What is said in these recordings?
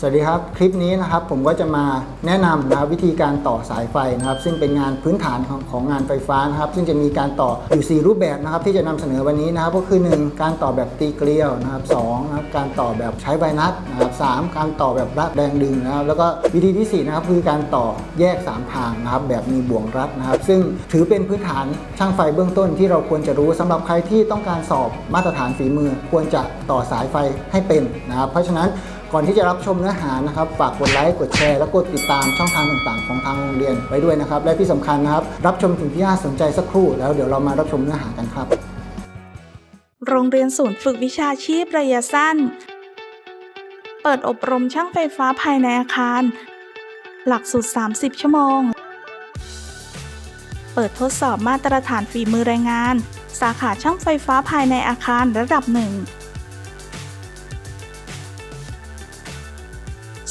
สวัสดีครับ คลิปนี้นะครับผมก็จะมาแนะนำนะวิธีการต่อสายไฟนะครับ ซึ่งเป็นงานพื้นฐานของของงานไฟฟ้านะครับ ซึ่งจะมีการต่ออยู่ 4 รูปแบบนะครับ ที่จะนำเสนอวันนี้นะครับ ก็คือ 1 การต่อแบบตีเกลียวนะครับสองนะครับการต่อแบบใช้ใบนัดนะครับสามการต่อแบบรัดแรงดึงนะครับ แล้วก็วิธีที่ 4 นะครับคือการต่อแยก 3 ทางนะครับ แบบมีบ่วงรัดนะครับ ซึ่งถือเป็นพื้นฐานช่างไฟเบื้องต้นที่เราควรจะรู้สำหรับใครที่ต้องการสอบมาตรฐานฝีมือ ควรจะต่อสายไฟให้เป็นนะครับ เพราะฉะนั้น ก่อนที่จะรับชมเนื้อหานะครับฝากกดไลค์กดแชร์และกดติดตามช่องทางต่างๆ ของทางโรงเรียนไว้ด้วยนะครับ และที่สำคัญนะครับ รับชมถึงที่น่าสนใจสักครู่ แล้วเดี๋ยวเรามารับชมเนื้อหากันครับ โรงเรียนศูนย์ฝึกวิชาชีพระยะสั้น เปิดอบรมช่างไฟฟ้าภายในอาคาร หลักสูตร 30 ชั่วโมง เปิดทดสอบมาตรฐานฝีมือแรงงาน สาขาช่างไฟฟ้าภายในอาคารระดับหนึ่ง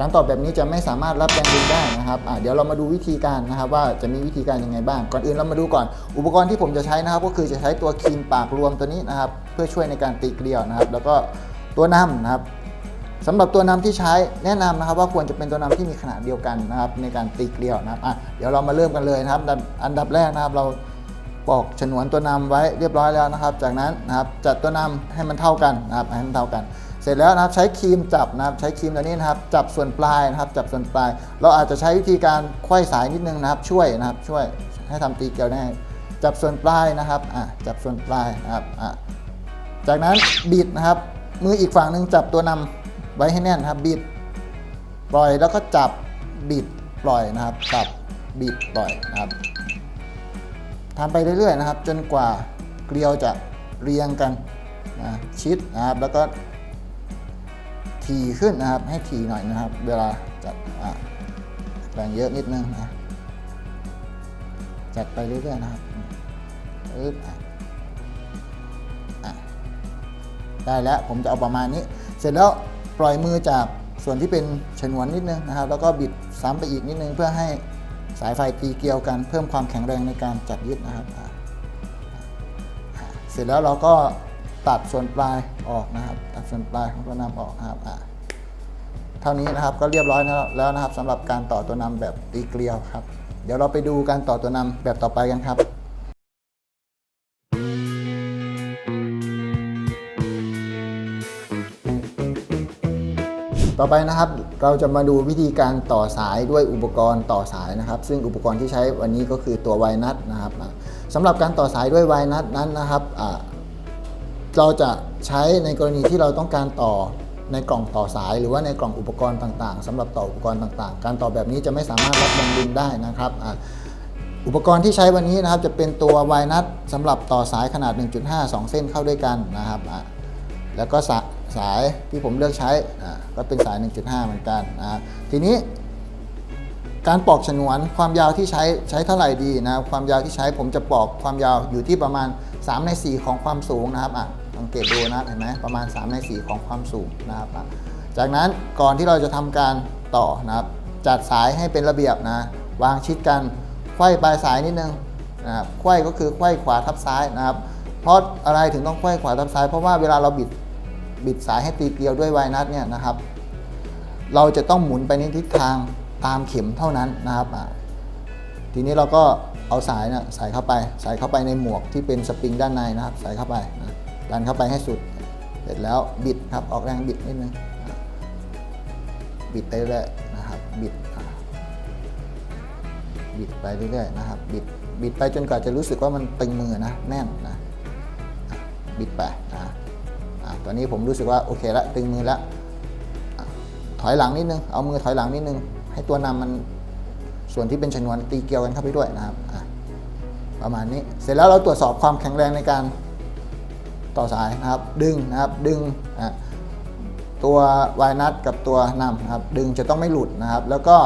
การต่อแบบนี้จะไม่สามารถรับแรงดึงได้นะครับเดี๋ยวเรามาดูวิธีการนะครับ ว่าจะมีวิธีการยังไงบ้าง ก่อนอื่นเรามาดูก่อน อุปกรณ์ที่ผมจะใช้นะครับ ก็คือจะใช้ตัวครีมปากรวมตัวนี้นะครับ เพื่อช่วยในการตีเกลียวนะครับ แล้วก็ตัวนำนะครับสำหรับตัวนำที่ใช้แนะนำนะครับว่าควรจะเป็นตัวนำที่มีขนาดเดียวกันนะครับ ในการตีเกลียวนะครับเดี๋ยวเรามาเริ่มกันเลยนะครับ อันดับอันดับแรกนะครับเราปอกฉนวนตัวนำไว้เรียบร้อยแล้วนะครับ จากนั้นนะครับจัดตัวนำให้มันเท่ากันนะครับให้มันเท่ากัน เสร็จแล้วนะครับใช้ครีมจับนะครับใช้ครีมตัวนี้นะครับจับส่วนปลายนะครับจับส่วนปลาย เราอาจจะใช้วิธีการไขว้สายนิดนึงนะครับ ช่วยนะครับช่วยให้ทำตีเกลียวได้จับส่วนปลายนะครับอะจับส่วนปลายนะครับอะจากนั้นบิดนะครับ มืออีกฝั่งหนึ่งจับตัวนำไว้ให้แน่นครับบิด ปล่อยแล้วก็จับบิดปล่อยนะครับจับบิดปล่อยนะครับทำไปเรื่อยๆนะครับ จนกว่าเกลียวจะเรียงกันนะชิดนะครับแล้วก็ ถี่ขึ้นนะครับ ให้ถี่หน่อยนะครับ เวลาจัดแบ่งเยอะนิดนึงนะจัดไปเรื่อยๆนะครับอึ๊บได้แล้วผมจะเอาประมาณนี้ เสร็จแล้วปล่อยมือจากส่วนที่เป็นฉนวนนิดนึงนะครับ แล้วก็บิดซ้ำไปอีกนิดนึงเพื่อให้สายไฟตีเกลียวกันเพิ่มความแข็งแรงในการจับยึดนะครับ เสร็จแล้วเราก็ ตัดส่วนปลายออกนะครับ ตัดส่วนปลายของตัวนำออกนะครับอ่าเท่านี้นะครับก็เรียบร้อยแล้วนะครับสำหรับการต่อตัวนำแบบตีเกลียวครับ เดี๋ยวเราไปดูการต่อตัวนำแบบต่อไปกันครับต่อไปนะครับเราจะมาดูวิธีการต่อสายด้วยอุปกรณ์ต่อสายนะครับ ซึ่งอุปกรณ์ที่ใช้วันนี้ก็คือตัวไวนัทนะครับสำหรับการต่อสายด้วยไวนัทนั้นนะครับอ่า เราจะใช้ในกรณีที่เราต้องการต่อในกล่องต่อสาย หรือว่าในกล่องอุปกรณ์ต่างๆสำหรับต่ออุปกรณ์ต่างๆ การต่อแบบนี้จะไม่สามารถรับแรงดึงได้นะครับอุปกรณ์ที่ใช้วันนี้นะครับจะเป็นตัวไวนัทสำหรับต่อสายขนาด 1.5 2 เส้นเข้าด้วยกันนะครับแล้วก็สายที่ผมเลือกใช้ก็เป็นสาย 1.5 เหมือนกันนะทีนี้ การปอกฉนวนความยาวที่ใช้ใช้เท่าไหร่ดีนะครับความยาวที่ใช้ผมจะปอกความยาวอยู่ที่ประมาณ 3 ใน 4 ของความสูงนะครับอะสังเกตดูนะเห็นไหมประมาณ 3 ใน 4 ของความสูงนะครับอะจากนั้นก่อนที่เราจะทำการต่อนะครับจัดสายให้เป็นระเบียบนะวางชิดกันไขว้ปลายสายนิดนึงนะครับไขว้ก็คือไขว้ขวาทับซ้ายนะครับเพราะอะไรถึงต้องไขว้ขวาทับซ้ายเพราะว่าเวลาเราบิดบิดสายให้ตีเกลียวด้วยไวนัทเนี่ยนะครับ เราจะต้องหมุนไปในทิศทาง ตามเข็มเท่านั้นนะครับทีนี้เราก็เอาสายนะใส่เข้าไป ใส่เข้าไปในหมวกที่เป็นสปริงด้านในนะครับ ใส่เข้าไปนะดันเข้าไปให้สุด เสร็จแล้วบิดครับออกแรงบิดนิดนึงอะบิดไปเรื่อยนะครับบิดบิดไปเรื่อยๆนะครับบิดบิดไปจนกว่าจะรู้สึกว่ามันตึงมือนะแน่นนะบิดไปนะอะตอนนี้ผมรู้สึกว่าโอเคละตึงมือแล้วถอยหลังนิดนึงเอามือถอยหลังนิดนึง ให้ตัวนำมันส่วนที่เป็นชนวนตีเกลียวกันเข้าไปด้วยนะครับประมาณนี้เสร็จแล้วเราตรวจสอบความแข็งแรงในการต่อสายนะครับ ดึงนะครับดึงตัววายนัทกับตัวนำนะครับ ดึงจะต้องไม่หลุดนะครับ แล้วก็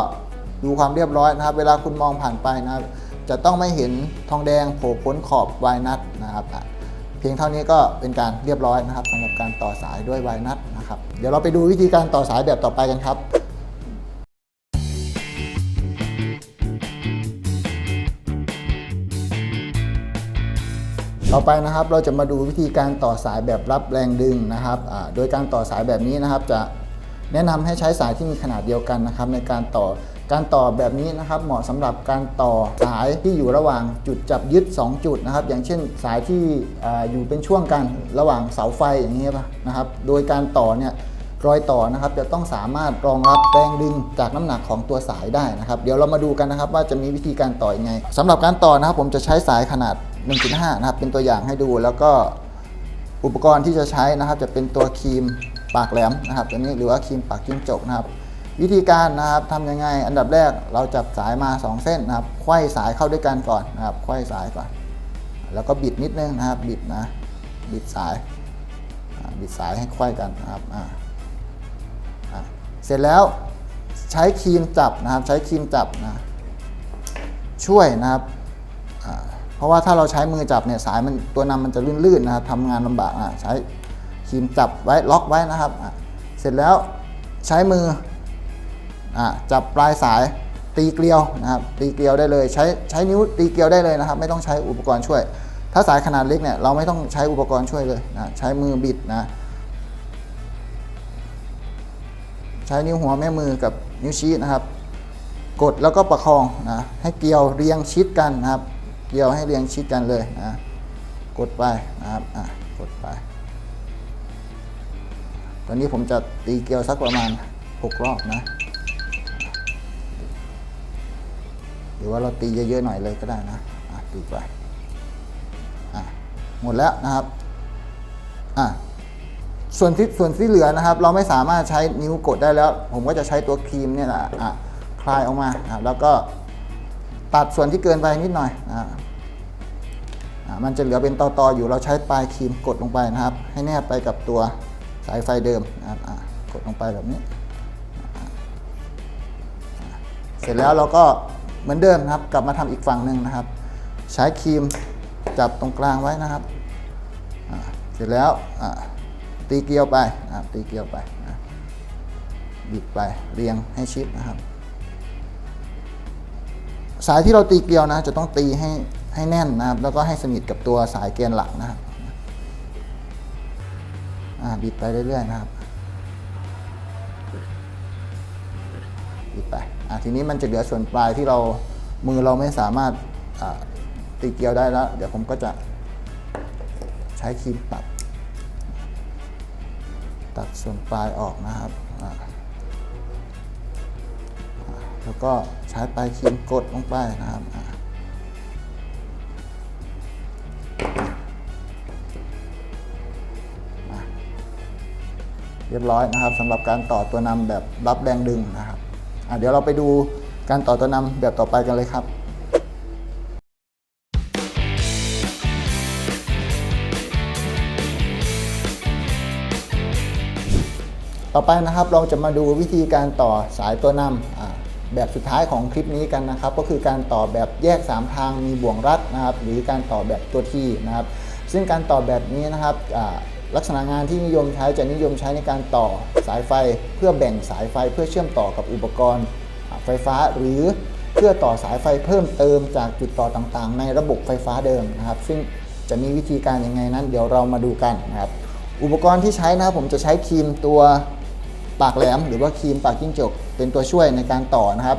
ดูความเรียบร้อยนะครับ เวลาคุณมองผ่านไปนะครับ จะต้องไม่เห็นทองแดงโผล่พ้นขอบวายนัทนะครับเพียงเท่านี้ก็เป็นการเรียบร้อยนะครับสำหรับการต่อสายด้วยวายนัทนะครับ เดี๋ยวเราไปดูวิธีการต่อสายแบบต่อไปกันครับ ต่อไปนะครับเราจะมาดูวิธีการต่อสายแบบรับแรงดึงนะครับโดยการต่อสายแบบนี้นะครับจะแนะนำให้ใช้สายที่มีขนาดเดียวกันนะครับในการต่อการต่อแบบนี้นะครับเหมาะสำหรับการต่อสายที่อยู่ระหว่างจุดจับยึด 2 จุดนะครับ อย่างเช่นสายที่ออยู่เป็นช่วงกันระหว่างเสาไฟอย่างนี้นะครับ โดยการต่อเนี่ยรอยต่อนะครับจะต้องสามารถรองรับแรงดึงจากน้ำหนักของตัวสายได้นะครับ เดี๋ยวเรามาดูกันนะครับว่าจะมีวิธีการต่ออยังไงสำหรับการต่อนะครับผมจะใช้สายขนาด 1.5 นะครับ เป็นตัวอย่างให้ดู แล้วก็อุปกรณ์ที่จะใช้นะครับ จะเป็นตัวครีมปากแหลมนะครับตัวนี้หรือว่าครีมปากจิ้งจกนะครับ วิธีการนะครับทำยังไง อันดับแรกเราจับสายมา 2 เส้นนะครับไขว้สายเข้าด้วยกันก่อนนะครับไขว้สายก่อน แล้วก็บิดนิดนึงนะครับ บิดนะ บิดสาย บิดสายให้ไขว้กันนะครับเสร็จแล้วใช้ครีมจับนะครับ ใช้ครีมจับนะ ช่วยนะครับ เพราะว่าถ้าเราใช้มือจับเนี่ยสายมันตัวนำมันจะลื่นๆนะครับทำงานลำบากอะใช้ครีมจับไว้ล็อกไว้นะครับ เสร็จแล้วใช้มืออะจับปลายสายตีเกลียวนะครับตีเกลียวได้เลย ใช้ใช้นิ้วตีเกลียวได้เลยนะครับ ไม่ต้องใช้อุปกรณ์ช่วย ถ้าสายขนาดเล็กเนี่ยเราไม่ต้องใช้อุปกรณ์ช่วยเลยนะใช้มือบิดนะใช้นิ้วหัวแม่มือกับนิ้วชี้นะครับ กดแล้วก็ประคองนะให้เกลียวเรียงชิดกันนะครับ เกลียวให้เรียงชิดกันเลยนะกดไปนะครับอะกดไป ตอนนี้ผมจะตีเกลียวสักประมาณ 6 รอบนะ หรือว่าเราตีเยอะๆหน่อยเลยก็ได้นะอะตีไปอะหมดแล้วนะครับอะส่วนที่ส่วนที่เหลือนะครับ เราไม่สามารถใช้นิ้วกดได้แล้ว ผมก็จะใช้ตัวครีมเนี่ยแหละอะคลายออกมาแล้วก็ ตัดส่วนที่เกินไปนิดหน่อยอะอะมันจะเหลือเป็นตอๆอยู่เราใช้ปลายครีมกดลงไปนะครับ ให้แนบไปกับตัวสายไฟเดิมนะครับอะกดลงไปแบบนี้ เสร็จแล้วเราก็เหมือนเดิมนะครับ กลับมาทำอีกฝั่งหนึ่งนะครับ ใช้ครีมจับตรงกลางไว้นะครับ เสร็จแล้วตีเกลียวไปตีเกลียวไปบิดไปเรียงให้ชิดนะครับ สายที่เราตีเกลียวนะ จะต้องตีให้ให้แน่นนะครับ แล้วก็ให้สนิทกับตัวสายเกณฑ์หลักนะครับบิดไปเรื่อยๆนะครับบิดไปอ่าทีนี้มันจะเหลือส่วนปลายที่เรามือเราไม่สามารถตีเกลียวได้แล้ว เดี๋ยวผมก็จะใช้ครีมตัด ตัดส่วนปลายออกนะครับอ่า แล้วก็ใช้ปลายครีมกดลงไปนะครับเรียบร้อยนะครับสำหรับการต่อตัวนำแบบรับแรงดึงนะครับเดี๋ยวเราไปดูการต่อตัวนำแบบต่อไปกันเลยครับต่อไปนะครับเราจะมาดูวิธีการต่อสายตัวนำ แบบสุดท้ายของคลิปนี้กันนะครับ ก็คือการต่อแบบแยก 3 ทางมีบ่วงรัดนะครับ หรือการต่อแบบตัวทีนะครับ ซึ่งการต่อแบบนี้นะครับลักษณะงานที่นิยมใช้จะนิยมใช้ในการต่อสายไฟ เพื่อแบ่งสายไฟเพื่อเชื่อมต่อกับอุปกรณ์ไฟฟ้าหรือเพื่อต่อสายไฟเพิ่มเติมจากจุดต่อต่างๆ ในระบบไฟฟ้าเดิมนะครับ ซึ่งจะมีวิธีการยังไงนั้น เดี๋ยวเรามาดูกันนะครับอุปกรณ์ที่ใช้นะครับผมจะใช้ครีมตัว ปากแหลม หรือว่าครีมปากจิ้งจก เป็นตัวช่วยในการต่อนะครับ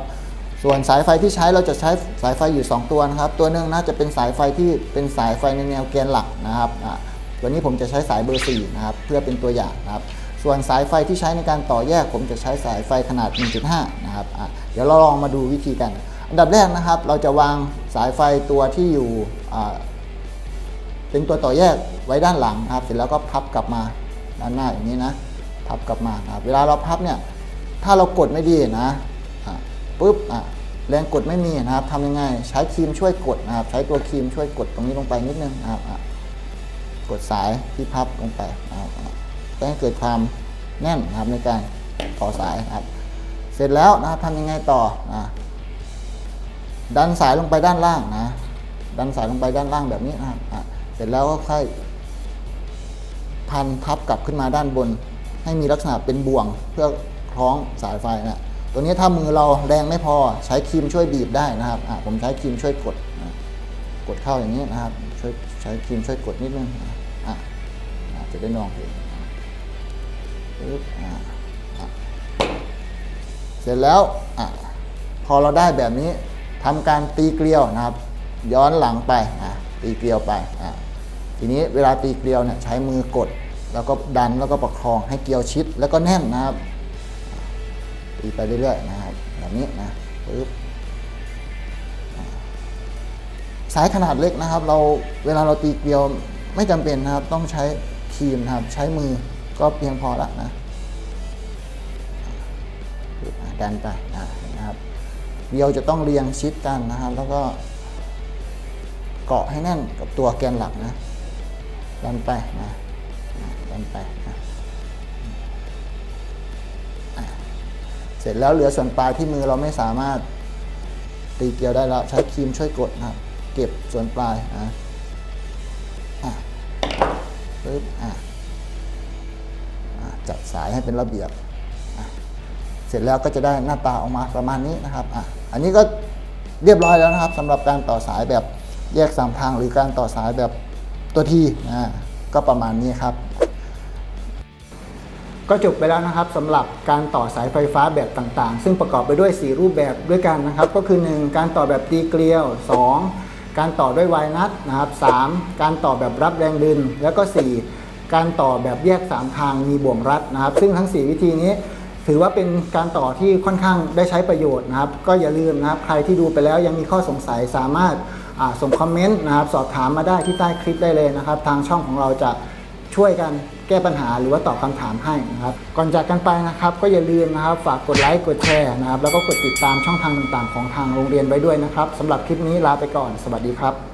ส่วนสายไฟที่ใช้เราจะใช้สายไฟอยู่ 2 ตัวนะครับ ตัวหนึ่งน่าจะเป็นสายไฟที่เป็นสายไฟในแนวแกนหลักนะครับตัวนี้ผมจะใช้สายเบอร์4นะครับเพื่อเป็นตัวอย่างนะครับส่วนสายไฟที่ใช้ในการต่อแยก ผมจะใช้สายไฟขนาด 1.5 นะครับเดี๋ยวเราลองมาดูวิธีกัน อันดับแรกนะครับ เราจะวางสายไฟตัวที่อยู่เป็นตัวต่อแยกไว้ด้านหลังนะครับ เสร็จแล้วก็พับกลับมาด้านหน้าอย่างนี้นะ พับกลับมานะครับเวลาเราพับเนี่ยถ้าเรากดไม่ดีนะปุ๊บอะแรงกดไม่มีนะครับทำยังไงใช้ครีมช่วยกดนะครับ ใช้ตัวครีมช่วยกดตรงนี้ลงไปนิดนึงนะครับกดสายที่พับลงไปนะครับจะให้เกิดความแน่นนะครับในการต่อสายนะครับ เสร็จแล้วนะครับทำยังไงต่อนะดันสายลงไปด้านล่างนะ ดันสายลงไปด้านล่างแบบนี้นะครับเสร็จแล้วก็ค่อยพันทับกลับขึ้นมาด้านบน ให้มีลักษณะเป็นบ่วงเพื่อคล้องสายไฟนะตัวนี้ถ้ามือเราแรงไม่พอใช้ครีมช่วยบีบได้นะครับอะผมใช้ครีมช่วยกดนะกดเข้าอย่างนี้นะครับช่วยใช้ครีมช่วยกดนิดนึงอะจะได้นองเองปึ๊บอะเสร็จแล้วอะพอเราได้แบบนี้ทำการตีเกลียวนะครับ ย้อนหลังไปอะตีเกลียวไปอะทีนี้เวลาตีเกลียวเนี่ยใช้มือกด แล้วก็ดันแล้วก็ประคองให้เกลียวชิดแล้วก็แน่นนะครับตีไปเรื่อยๆนะครับแบบนี้นะปึ๊บสายขนาดเล็กนะครับ เราเวลาเราตีเกลียวไม่จำเป็นนะครับ ต้องใช้ครีมนะครับ ใช้มือก็เพียงพอละนะดันไปนะครับเดียวจะต้องเรียงชิดกันนะครับ แล้วก็เกาะให้แน่นกับตัวแกนหลักนะดันไปนะันไปเสร็จแล้วเหลือส่วนปลายที่มือเราไม่สามารถตีเกลียวได้แล้วใช้ครีมช่วยกดนะครับ เก็บส่วนปลายนะอะปึ๊บอะอะจัดสายให้เป็นระเบียบ เสร็จแล้วก็จะได้หน้าตาออกมาประมาณนี้นะครับอะอันนี้ก็เรียบร้อยแล้วนะครับสำหรับการต่อสายแบบแยกสามทางหรือการต่อสายแบบตัวทีนะก็ประมาณนี้ครับ ก็จบไปแล้วนะครับสำหรับการต่อสายไฟฟ้าแบบต่างๆ ซึ่งประกอบไปด้วย 4 รูปแบบด้วยกันนะครับ ก็คือ 1 การต่อแบบตีเกลียว 2 การต่อด้วยวายนัทนะครับ 3 การต่อแบบรับแรงดึงแล้วก็ 4 การต่อแบบแยก 3 ทางมีบ่วงรัดนะครับ ซึ่งทั้ง 4 วิธีนี้ ถือว่าเป็นการต่อที่ค่อนข้างได้ใช้ประโยชน์นะครับ ก็อย่าลืมนะครับ ใครที่ดูไปแล้วยังมีข้อสงสัยสามารถส่งคอมเมนต์นะครับ สอบถามมาได้ที่ใต้คลิปได้เลยนะครับ ทางช่องของเราจะช่วยกัน ก้ปัญหาหรือว่าตอบคำถามให้นะครับ ก่อนจากกันไปนะครับก็อย่าลืมนะครับ ฝากกดไลค์กดแชร์นะครับ แล้วก็กดติดตามช่องทางต่างๆ ของทางโรงเรียนไว้ด้วยนะครับสำหรับคลิปนี้ลาไปก่อน สวัสดีครับ